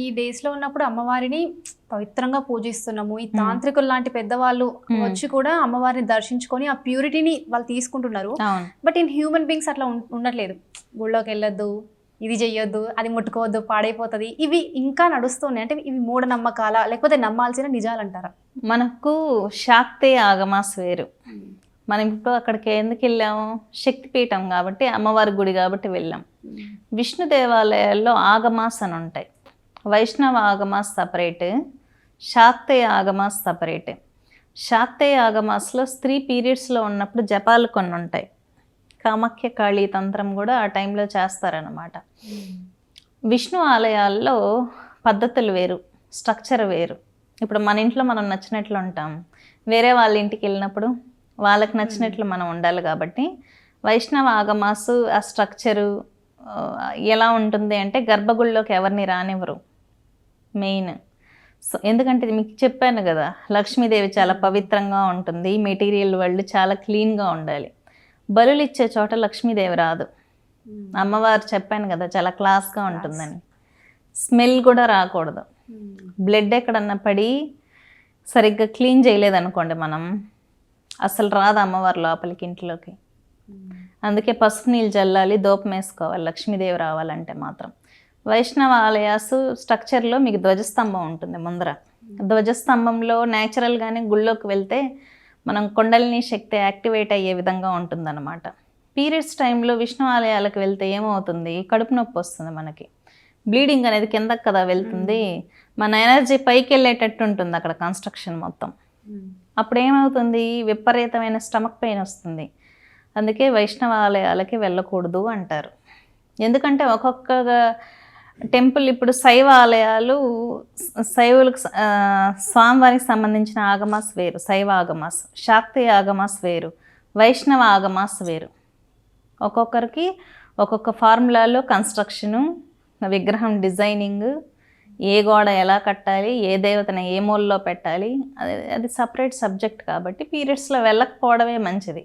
ఈ డేస్లో ఉన్నప్పుడు అమ్మవారిని పవిత్రంగా పూజిస్తున్నాము. ఈ తాంత్రికులు లాంటి పెద్దవాళ్ళు. వచ్చి కూడా అమ్మవారిని దర్శించుకొని ఆ ప్యూరిటీని వాళ్ళు తీసుకుంటున్నారు. బట్ ఇన్ హ్యూమన్ బీయింగ్స్ అట్లా ఉండట్లేదు. గుళ్ళోకి వెళ్ళొద్దు ఇది చెయ్యొద్దు అది ముట్టుకోవద్దు పాడైపోతుంది. ఇవి ఇంకా నడుస్తున్నాయి. అంటే ఇవి మూఢనమ్మకాల లేకపోతే నమ్మాల్సిన నిజాలంటారా? మనకు శాక్తే ఆగమాస్ వేరు మనం ఇప్పుడు అక్కడికి ఎందుకు వెళ్ళాము? శక్తిపీఠం కాబట్టి అమ్మవారి గుడి కాబట్టి వెళ్ళాం. విష్ణు దేవాలయాల్లో ఆగమాస్ అని ఉంటాయి వైష్ణవ ఆగమాస్ సపరేటు శాక్తేయ ఆగమాస్ సపరేటు శాక్తేయ ఆగమాస్లో స్త్రీ పీరియడ్స్లో ఉన్నప్పుడు జపాలు కొన్ని ఉంటాయి కామాఖ్య కాళీ తంత్రం కూడా ఆ టైంలో చేస్తారనమాట విష్ణు ఆలయాల్లో పద్ధతులు వేరు స్ట్రక్చర్ వేరు ఇప్పుడు మన ఇంట్లో మనం నచ్చినట్లు ఉంటాం వేరే వాళ్ళ ఇంటికి వెళ్ళినప్పుడు వాళ్ళకి నచ్చినట్లు మనం ఉండాలి కాబట్టి వైష్ణవ ఆగమాసు ఆ స్ట్రక్చరు ఎలా ఉంటుంది అంటే గర్భగుడిలోకి ఎవరిని రానివ్వరు మెయిన్. సో ఎందుకంటే ఇది మీకు చెప్పాను కదా లక్ష్మీదేవి చాలా పవిత్రంగా ఉంటుంది మెటీరియల్ వాళ్ళు చాలా క్లీన్గా ఉండాలి. బలులు ఇచ్చే చోట లక్ష్మీదేవి రాదు. అమ్మవారు చెప్పాను కదా చాలా క్లాస్గా ఉంటుందని. స్మెల్ కూడా రాకూడదు. బ్లడ్ ఎక్కడన్నా పడి సరిగ్గా క్లీన్ చేయలేదనుకోండి మనం అసలు రాదు అమ్మవారు లోపలికి ఇంట్లోకి. అందుకే పసుపు నీళ్ళు చల్లాలి దూపం వేసుకోవాలి లక్ష్మీదేవి రావాలంటే మాత్రం. వైష్ణవ ఆలయాసు స్ట్రక్చర్లో మీకు ధ్వజస్తంభం ఉంటుంది ముందర. ధ్వజస్తంభంలో న్యాచురల్గానే గుళ్ళోకి వెళ్తే మనం కొండలిని శక్తి యాక్టివేట్ అయ్యే విధంగా ఉంటుందన్నమాట. పీరియడ్స్ టైంలో విష్ణు ఆలయాలకు వెళ్తే ఏమవుతుంది? కడుపు నొప్పి వస్తుంది మనకి. బ్లీడింగ్ అనేది కిందకి కదా వెళ్తుంది. మన ఎనర్జీ పైకి వెళ్ళేటట్టు ఉంటుంది అక్కడ కన్స్ట్రక్షన్ మొత్తం. అప్పుడు ఏమవుతుంది? విపరీతమైన స్టమక్ పెయిన్ వస్తుంది. అందుకే వైష్ణవ ఆలయాలకి వెళ్ళకూడదు అంటారు. ఎందుకంటే ఒక్కొక్క టెంపుల్ ఇప్పుడు శైవ ఆలయాలు శైవులకు స్వామివారికి సంబంధించిన ఆగమాస్ వేరు శైవ ఆగమాస్ శాక్తీయ ఆగమాస్ వేరు వైష్ణవ ఆగమాస్ వేరు. ఒక్కొక్కరికి ఒక్కొక్క ఫార్ములాలో కన్స్ట్రక్షను విగ్రహం డిజైనింగ్ ఏ గోడ ఎలా కట్టాలి ఏ దేవతను ఏ మూలలో పెట్టాలి అది అది సపరేట్ సబ్జెక్ట్ కాబట్టి పీరియడ్స్లో వెళ్ళకపోవడమే మంచిది.